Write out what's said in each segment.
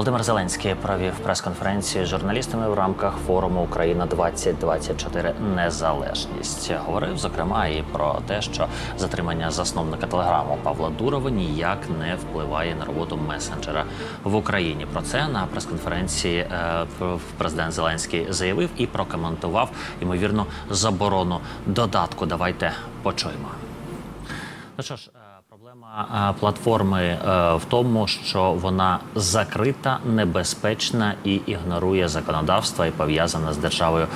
Володимир Зеленський провів прес-конференцію з журналістами в рамках форуму Україна 2024 Незалежність. Говорив зокрема і про те, що затримання засновника телеграму Павла Дурова ніяк не впливає на роботу месенджера в Україні. Про це на прес-конференції е, президент Зеленський заявив і прокоментував ймовірну заборону додатку. Давайте почуємо. Ну що ж, проблема платформи е, в тому, що вона закрита, небезпечна і ігнорує законодавство і пов'язана з державою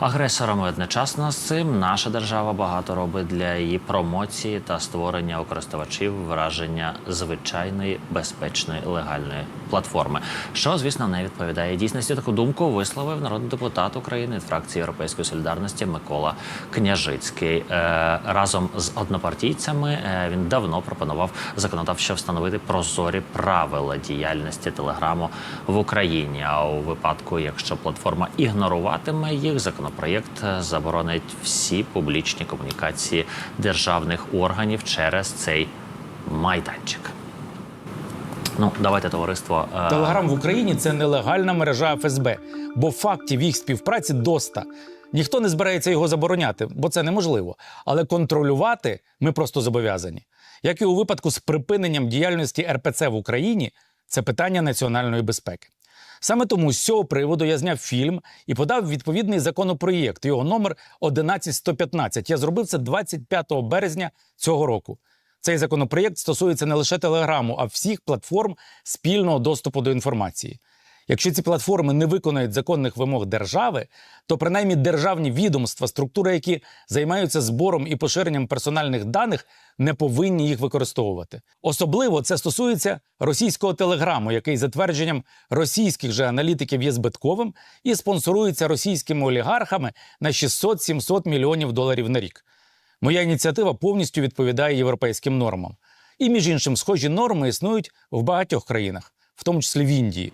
агресором. І Одночасно з цим наша держава багато робить для її промоції та створення у користувачів враження звичайної безпечної легальної платформи, що звісно не відповідає дійсності. Таку думку висловив народний депутат України від фракції Європейської солідарності Микола Княжицький. Е, Разом з однопартійцями е, він давно пропонував законодавчо встановити прозорі правила діяльності телеграму в Україні. А у випадку, якщо платформа ігноруватиме їх, законопроєкт заборонить всі публічні комунікації державних органів через цей майданчик. Ну, давайте товариство. е, Телеграм в Україні це нелегальна мережа ФСБ, бо фактів їх співпраці доста. Ніхто не збирається його забороняти, бо це неможливо. Але контролювати ми просто зобов'язані. Як і у випадку з припиненням діяльності РПЦ в Україні, це питання національної безпеки. Саме тому з цього приводу я зняв фільм і подав відповідний законопроєкт. Його номер 11115. Я зробив це 25 березня цього року. Цей законопроєкт стосується не лише телеграму, а всіх платформ спільного доступу до інформації. Якщо ці платформи не виконають законних вимог держави, то принаймні державні відомства, структури, які займаються збором і поширенням персональних даних, не повинні їх використовувати. Особливо це стосується російського телеграму, який за твердженням російських же аналітиків є збитковим і спонсорується російськими олігархами на 600-700 мільйонів доларів на рік. Моя ініціатива повністю відповідає європейським нормам. І, між іншим, схожі норми існують в багатьох країнах, в тому числі в Індії.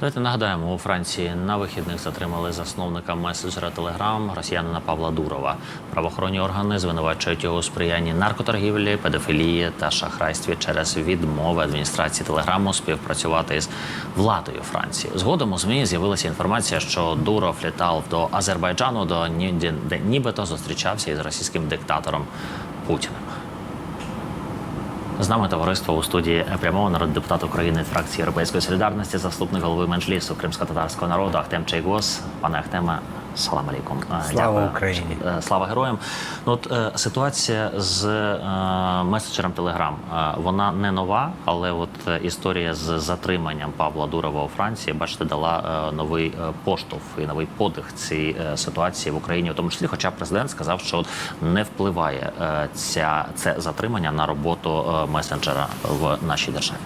Давайте нагадаємо, у Франції на вихідних затримали засновника меседжера Телеграм росіянина Павла Дурова. Правоохоронні органи звинувачують його у сприянні наркоторгівлі, педофілії та шахрайстві через відмови адміністрації Телеграму співпрацювати з владою Франції. Згодом у змі з'явилася інформація, що Дуров літав до Азербайджану, до нібито зустрічався із російським диктатором Путіним. З нами товариство у студії прямого народний депутат України фракції Європейської солідарності, заступник голови Меджлісу кримсько-татарського народу Ахтем Чайгос. Пане Ахтеме, салам алейкум. Слава Дякую. Україні. Е, Слава героям. Ну, от е, ситуація з е, меседжером Телеграм вона не нова, але от історія з затриманням Павла Дурова у Франції, бачите, дала новий поштовх і новий подих цій ситуації в Україні, в тому числі. Хоча президент сказав, що от не впливає ця це затримання на роботу месенджера в нашій державі.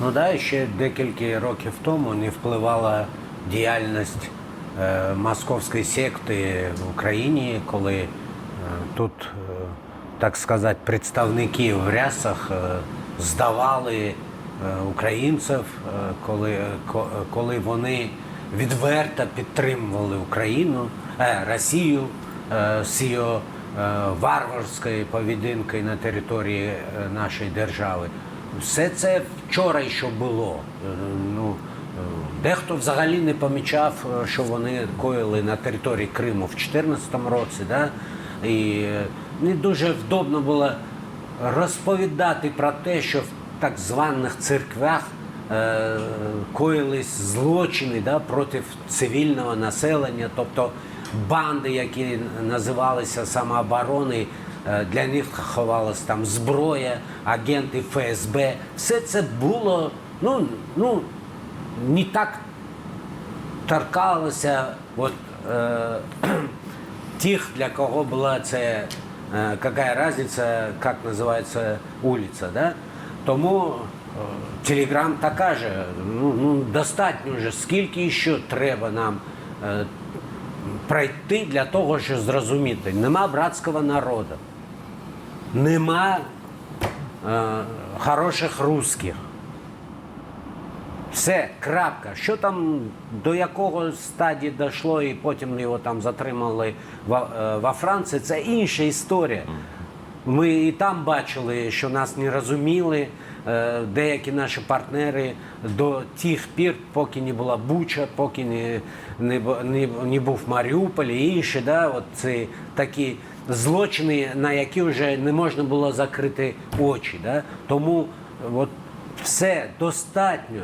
Ну да, ще декілька років тому не впливала діяльність московської секти в Україні, коли е, тут, е, так сказати, представники в рясах е, здавали е, українців, е, коли, вони відверто підтримували Україну, е, Росію е, з її е, варварською поведінкою на території е, нашої держави. Все це вчора ще було. Е, Ну, е, дехто взагалі не помічав, е, що вони коїли на території Криму в 2014 році. Да? І е, не дуже вдобно було розповідати про те, що в так званих церквях е, коїлись злочини да, проти цивільного населення, тобто банди, які називалися самооборони, е, для них ховалась там зброя, агенти ФСБ. Все це було ну, ну, не так торкалося от, е, тих, для кого була це, е, какая разница, як називається вулиця. Да? Тому е, Телеграм така же, ну, ну достатньо вже, скільки ще треба нам е, пройти для того, щоб зрозуміти. Нема братського народу, нема е, хороших русських. Все, крапка. Що там до якого стадії дійшло, і потім його там затримали во, е, Франції, це інша історія. Ми і там бачили, що нас не розуміли, е, деякі наші партнери до тих пір, поки не була Буча, поки не, не, не, не був Маріуполь і інші, да, от ці такі злочини, на які вже не можна було закрити очі. Да? Тому от все достатньо.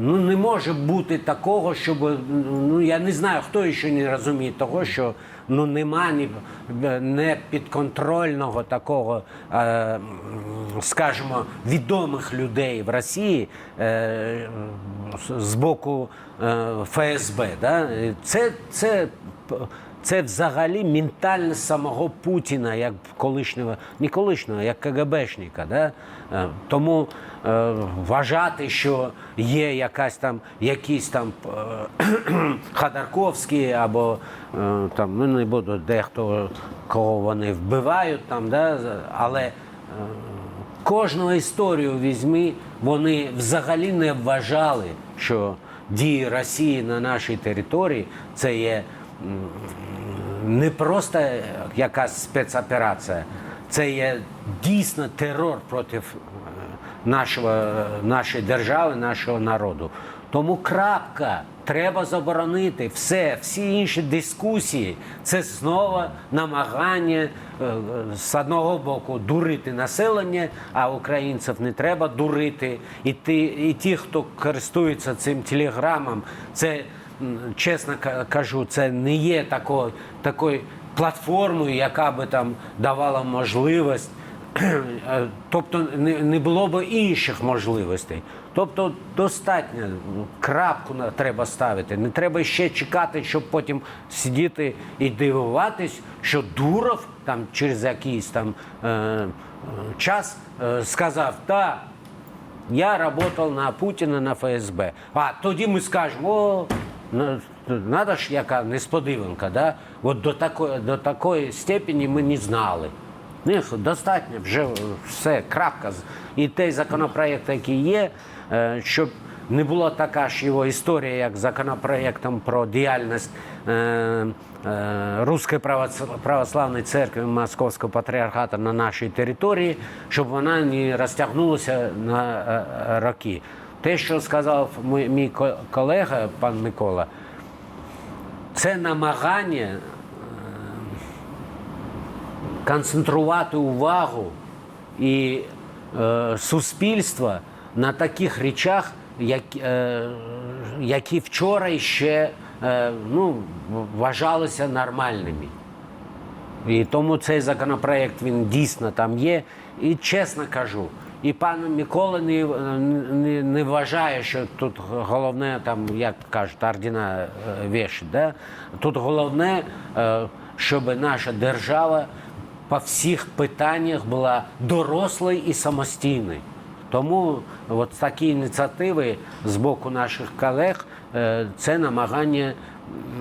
Ну не може бути такого, щоб ну я не знаю, хто ще не розуміє того, що ну нема ні не підконтрольного такого, е, скажімо, відомих людей в Росії е, з- боку е, ФСБ. Да? Це, це це взагалі ментальність самого Путіна, як колишнього, не колишнього, як КГБшника. Да? Е, Тому вважати, що є якась там, якісь там е, Ходорковські або е, там, ну не буду дехто кого вони вбивають там, да? але е, кожну історію візьми, вони взагалі не вважали, що дії Росії на нашій території це є не просто якась спецоперація, це є дійсно терор проти е, нашого, нашої держави, нашого народу. Тому крапка. Треба заборонити все, всі інші дискусії. Це знову намагання е, з одного боку дурити населення, а українців не треба дурити. І ті, і ті хто користується цим телеграмом, це чесно кажу, це не є такою, такою платформою, яка би там давала можливість. Е, Тобто не, було б інших можливостей. Тобто достатньо ну, крапку треба ставити. Не треба ще чекати, щоб потім сидіти і дивуватись, що Дуров там через якийсь там е, е, час е, сказав, так, я работал на Путіна на ФСБ. А тоді ми скажемо, о, ну, надо ж яка несподіванка, да? От до такої, до такої степені ми не знали. Ні, достатньо, вже все, крапка. І той законопроект, який є, е, щоб не була така ж його історія, як законопроектом про діяльність е, е, Руської православної церкви Московського патріархату на нашій території, щоб вона не розтягнулася на е, роки. Те, що сказав мій, колега, пан Микола, це намагання е, концентрувати увагу і е, суспільства на таких речах, як, е, які вчора ще е, ну, вважалися нормальними. І тому цей законопроект він дійсно там є. І чесно кажу, і пан Микола не, не, не вважає, що тут головне, там, як кажуть, ордена е. Да? Тут головне, е, щоб наша держава по всіх питаннях була дорослою і самостійною. Тому от такі ініціативи з боку наших колег е, це намагання.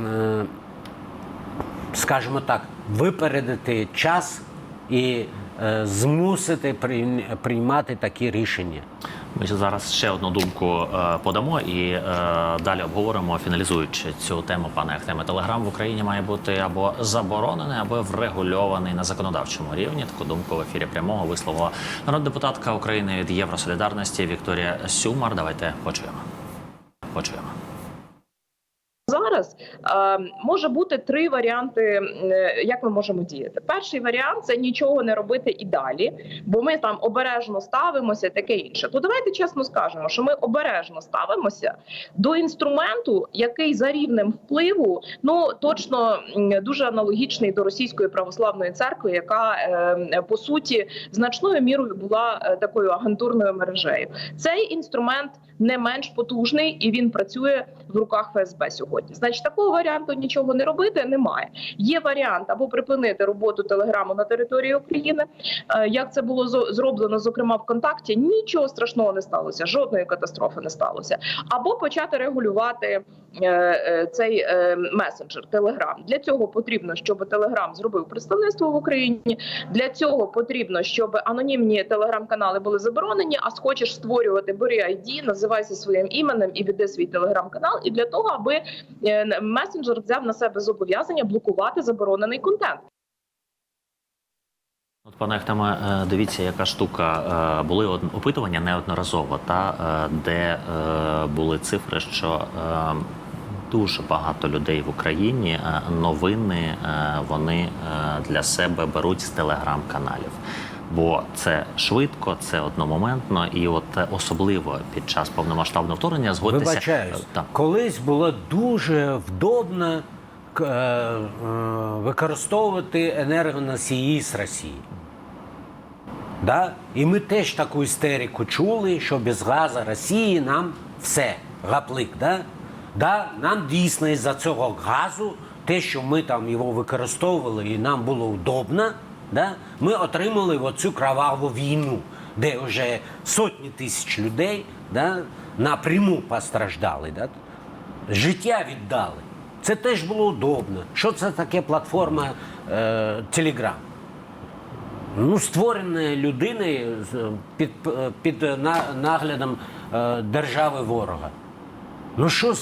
е, скажімо так, випередити час і е, змусити прийм- приймати такі рішення. Ми зараз ще одну думку е, подамо і е, далі обговоримо, фіналізуючи цю тему, пане Ахтеме. Телеграм в Україні має бути або заборонений, або врегульований на законодавчому рівні. Таку думку в ефірі прямого висловила народна депутатка України від Євросолідарності Вікторія Сюмар. Давайте почуємо. Почуємо. Зараз е, може бути три варіанти, е, як ми можемо діяти. Перший варіант це нічого не робити і далі, бо ми там обережно ставимося, таке інше. То давайте чесно скажемо, що ми обережно ставимося до інструменту, який за рівнем впливу ну точно дуже аналогічний до російської православної церкви, яка е, по суті значною мірою була такою агентурною мережею. Цей інструмент не менш потужний і він працює в руках ФСБ сьогодні. Значить, такого варіанту нічого не робити немає. Є варіант або припинити роботу телеграму на території України. Е, Як це було зроблено, зокрема ВКонтакті, нічого страшного не сталося, жодної катастрофи не сталося. Або почати регулювати е, е, цей месенджер Телеграм. Для цього потрібно, щоб Телеграм зробив представництво в Україні. Для цього потрібно, щоб анонімні телеграм-канали були заборонені. А схочеш створювати, бери ID, називайся своїм іменем і веди свій телеграм-канал. І для того, аби месенджер взяв на себе зобов'язання блокувати заборонений контент. От, пане Ахтеме, е, дивіться, яка штука. Е, Були опитування неодноразово, та е, де е, були цифри, що е, дуже багато людей в Україні е, новини е, вони е, для себе беруть з телеграм-каналів. Бо це швидко, це одномоментно, і от е, особливо під час повномасштабного вторгнення згодьтеся. Вибачаюсь, е, колись було дуже вдобно е, використовувати енергоносії з Росії. Да? І ми теж таку істерику чули, що без газу Росії нам все, гаплик. Да? Да? Нам дійсно із-за цього газу, те, що ми там його використовували і нам було удобно, да? ми отримали оцю кроваву війну, де вже сотні тисяч людей да, напряму постраждали. Да? Життя віддали. Це теж було удобно. Що це таке платформа е, Telegram? Ну, створена людиною під, під наглядом е, держави ворога. Ну що,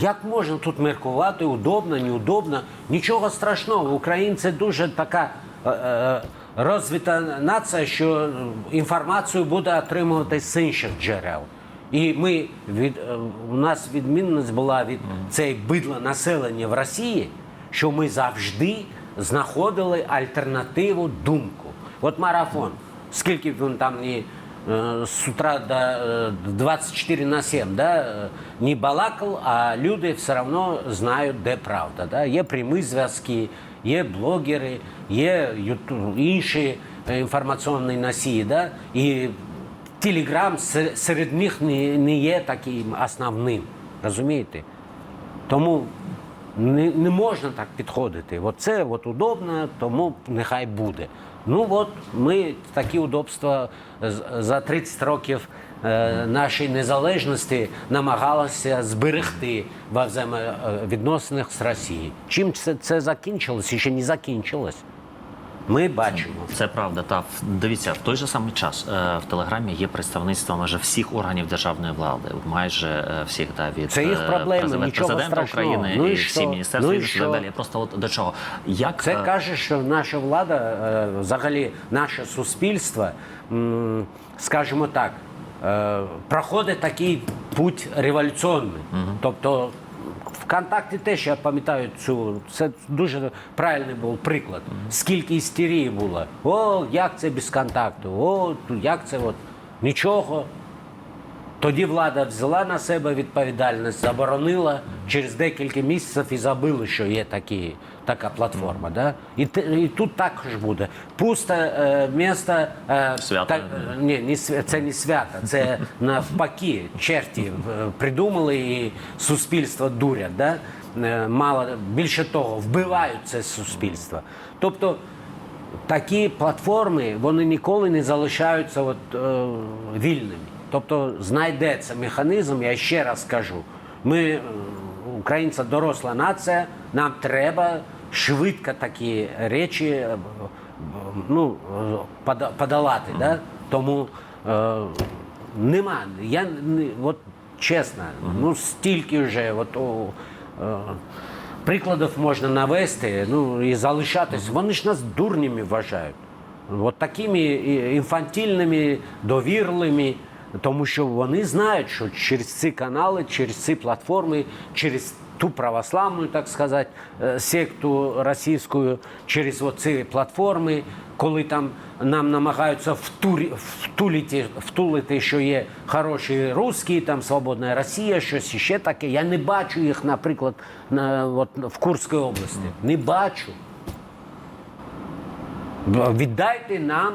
як можна тут міркувати, удобно, неудобно? Нічого страшного. Українці дуже така е, е, розвита нація, що інформацію буде отримувати з інших джерел. І ми від е, у нас відмінність була від цієї бидла населення в Росії, що ми завжди знаходили альтернативу думку. От марафон, скільки б він там е, з утра до е, 24 на 7, да, е, не балакав, а люди все одно знають, де правда. Да? Є прямі зв'язки, є блогери, є інші е, інформаційні носії. Да? І Телеграм серед них не, є таким основним. Розумієте? Тому не, не можна так підходити. От це от удобно, тому нехай буде. Ну от ми такі удобства за 30 років е, нашої незалежності намагалися зберегти в взаємовідносинах з Росією. Чим це, це закінчилось і ще не закінчилось? Ми бачимо. Це правда. Та дивіться, в той же самий час е, в телеграмі є представництво майже всіх органів державної влади, майже е, всіх да, від Це їх проблеми, президент- нічого президента страшного. України Ну і і що? всі міністерства Ну і і так далі. Просто от до чого як Це каже, що наша влада, взагалі наше суспільство, скажімо так, проходить такий путь революційний. Тобто ВКонтакті теж я пам'ятаю цю, це дуже правильний був приклад. Скільки істерії було. О, як це без контакту, о, як це от нічого. Тоді влада взяла на себе відповідальність, заборонила через декілька місяців і забили, що є такі, така платформа. Да? І, і тут також буде. Пусте е, місто. Е, Свято. та- е, ні, не це не свято, це навпаки. Черті е, придумали і суспільство дурять. Да? Е, Мало, більше того, вбивають це суспільство. Тобто такі платформи вони ніколи не залишаються от, е, вільними. Тобто знайдеться механізм, я ще раз кажу. Ми, е, українці, доросла нація, нам треба швидко такі речі е, ну, подолати. Да? Тому е, нема. Я не- от, чесно, ну стільки вже. От, о, е, Прикладів можна навести ну, і залишатись. Вони ж нас дурнями вважають. От такими і- інфантильними, довірливими, тому що вони знають, що через ці канали, через ці платформи, через ту православну, так сказати, е, секту російську, через оці платформи, коли там нам намагаються втурі, втулити, втулити, що є хороші русські, там свободна Росія, щось ще таке. Я не бачу їх, наприклад, на, от, в Курській області. Не бачу. Віддайте нам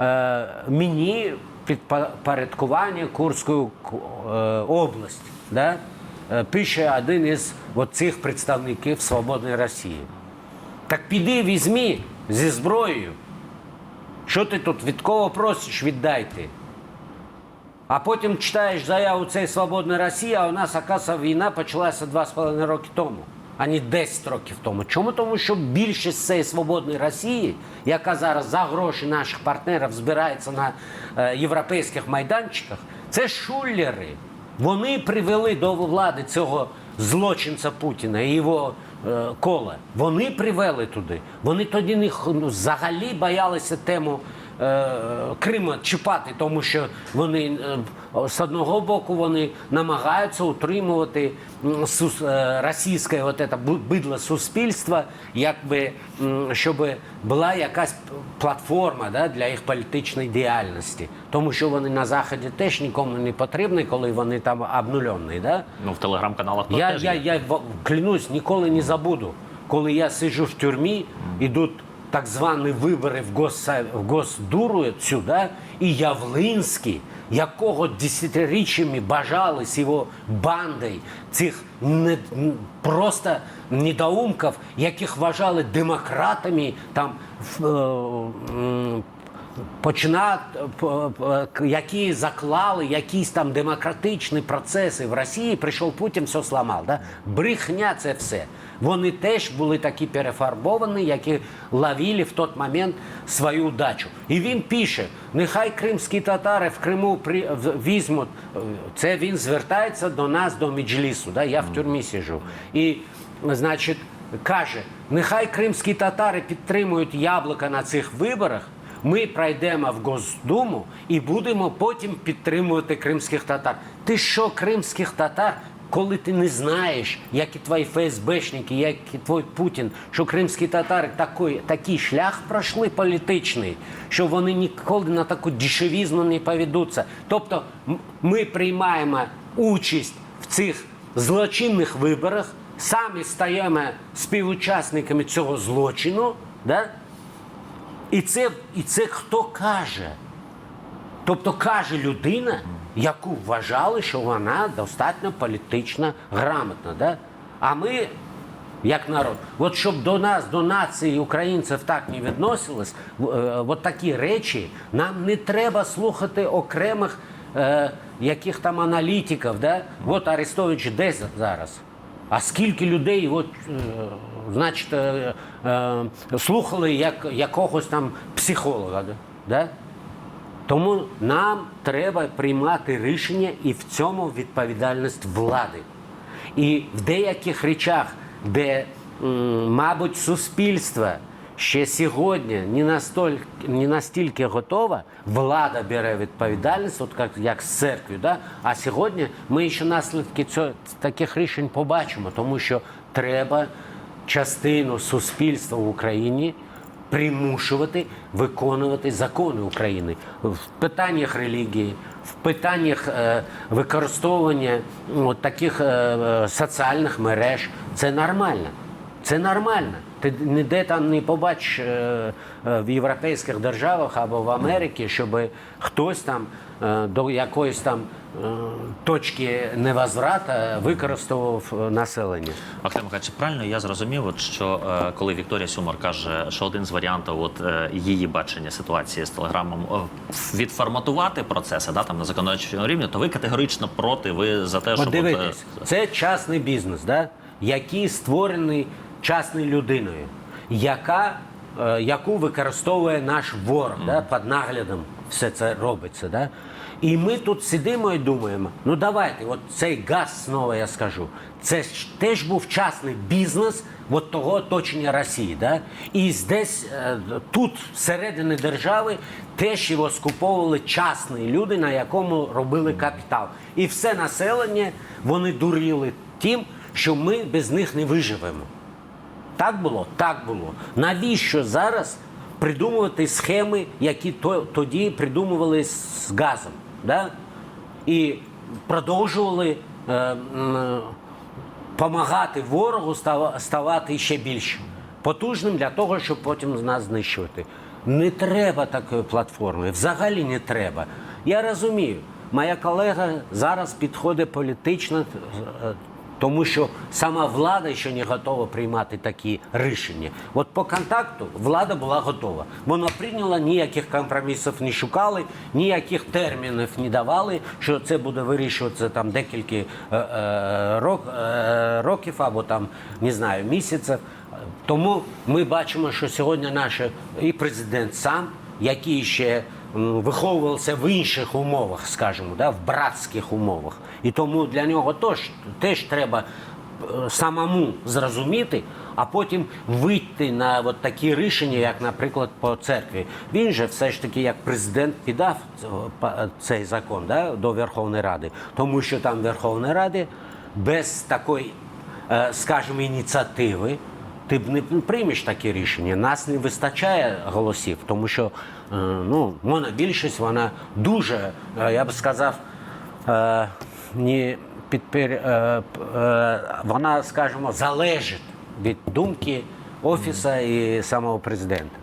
е, мені підпорядкування Курської е, області. Да? Е, пише один із цих представників Свободної Росії. Так піди візьми зі зброєю. Що ти тут від кого просиш, віддайте. А потім читаєш заяву цієї свободної Росії, а у нас, оказується, війна почалася два з половиною роки тому, а не 10 років тому. Чому? Тому що більшість цієї свободної Росії, яка зараз за гроші наших партнерів збирається на е, європейських майданчиках, це шулери. Вони привели до влади цього злочинця Путіна і його е, коле. Вони привели туди. Вони тоді не ну, взагалі боялися тему е, Криму чіпати, тому що вони е, з одного боку вони намагаються утримувати е, російське от це бидло суспільства, якби щоб була якась платформа да, для їх політичної діяльності. Тому що вони на заході теж нікому не потрібні, коли вони там обнулені. Да? Ну в телеграм-каналах Я, теж я, я в- клянусь, ніколи не забуду, коли я сиджу в тюрмі, ідуть так звані вибори в, гос, в Госдуру сюди, і Явлинський, якого десятиріччями бажали з його бандою цих не, просто недоумків, яких вважали демократами, там е, починати, які заклали якісь там демократичні процеси в Росії, прийшов Путін, все сламав. Да? Брехня це все. Вони теж були такі перефарбовані, які ловили в той момент свою удачу. І він пише: нехай кримські татари в Криму візьмуть. Це він звертається до нас, до Меджлісу. Да? Я в тюрмі сижу. І, значить, каже: нехай кримські татари підтримують яблука на цих виборах. Ми пройдемо в Госдуму і будемо потім підтримувати кримських татар. Ти що, кримських татар, коли ти не знаєш, як і твої ФСБшники, як і твій Путін, що кримські татари такий, такий шлях пройшли політичний, що вони ніколи на таку дешевізну не поведуться. Тобто ми приймаємо участь в цих злочинних виборах, самі стаємо співучасниками цього злочину. Да? І це, і це хто каже? Тобто каже людина, яку вважали, що вона достатньо політично грамотна. Да? А ми, як народ, от щоб до нас, до нації українців так не відносились, е, от такі речі, нам не треба слухати окремих е, яких там аналітиків. Да? От Арестович де зараз? А скільки людей, от, е, значить, е, слухали як, якогось там психолога? Да? Тому нам треба приймати рішення і в цьому відповідальність влади. І в деяких речах, де, мабуть, суспільство ще сьогодні не настільки, не настільки готове, влада бере відповідальність, от як, як з церквою. Да? А сьогодні ми ще наслідки цього, таких рішень побачимо, тому що треба частину суспільства в Україні примушувати виконувати закони України в питаннях релігії, в питаннях е, використовування ну, от таких е, е, соціальних мереж. Це нормально. Це нормально. Ти ніде там не побачиш е, е, в європейських державах або в Америці, щоб хтось там е, до якоїсь там точки невозврата використовував населення. Максим Михайлович, правильно я зрозумів, от, що коли Вікторія Сюмар каже, що один з варіантів от, її бачення ситуації з телеграмом відформатувати процеси да, там, на законодавчому рівні, то ви категорично проти, ви за те, щоб... От от, це частний бізнес, да? який створений частною людиною, яка, е, яку використовує наш ворог да? під наглядом все це робиться. Да? І ми тут сидимо і думаємо: ну давайте, от цей газ знову я скажу, це ж теж був частний бізнес от того оточення Росії. Да? І десь е, тут, всередині держави, теж його скуповували частні люди, на якому робили капітал. І все населення вони дуріли тим, що ми без них не виживемо. Так було? Так було. Навіщо зараз придумувати схеми, які тоді придумували з газом? Да? І продовжували е, м, помагати ворогу ставати ще більш потужним для того, щоб потім нас знищувати. Не треба такої платформи, взагалі не треба. Я розумію, моя колега зараз підходить політично, е, тому що сама влада ще не готова приймати такі рішення. От по контакту влада була готова. Вона прийняла ніяких компромісів не шукали, ніяких термінів не давали, що це буде вирішуватися там декілька е, е, рок, е, років або там не знаю місяців. Тому ми бачимо, що сьогодні наш і президент сам, який ще виховувався в інших умовах, скажімо, да, в братських умовах. І тому для нього теж, теж треба е, самому зрозуміти, а потім вийти на от такі рішення, як, наприклад, по церкві. Він же все ж таки, як президент, піддав цей закон да, до Верховної Ради, тому що там Верховної Ради без такої, е, скажімо, ініціативи. Ти б не приймеш таке рішення. Нас не вистачає голосів, тому що ну, монобільшість, вона дуже, е, я б сказав, е, не підпер... е, е, вона, скажімо, залежить від думки офісу і самого президента.